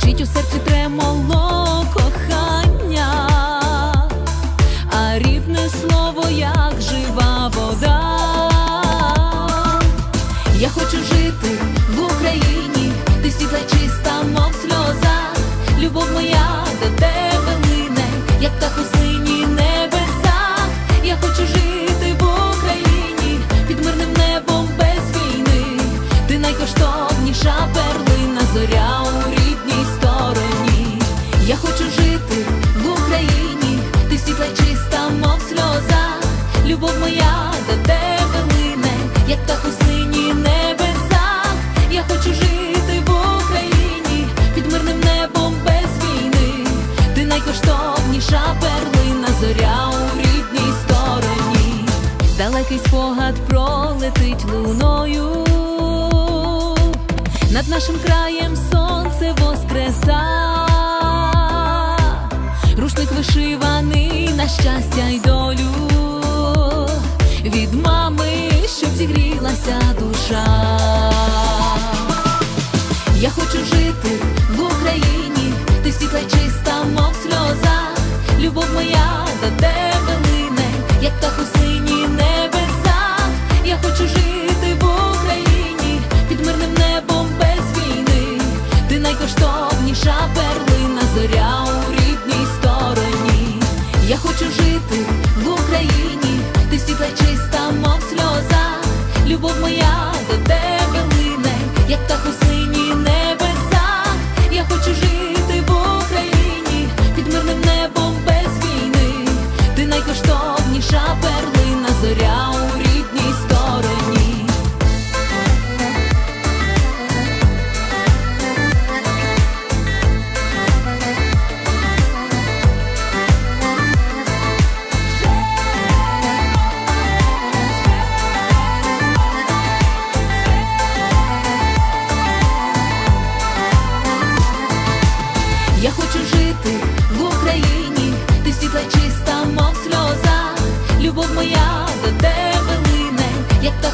звучить у серці тремоло кохання, а рівне слово, як жива вода. Я хочу жити в Україні, ти світла чиста, мов сльоза, любов моя до тебе Ти перлина, зоря у рідній стороні. Далекий спогад пролетить луною. Над нашим краєм сонце воскреса, рушник вишиваний на щастя й долю, від мами, щоб зігрілася душа. Я хочу жити найкоштовніша перлина зоря у рідній стороні. Я хочу жити в Україні, ти світла чиста, мов сльоза, любов моя. Я хочу жити в Україні, ти світла чиста, мов сльоза, любов моя до тебе лине, як та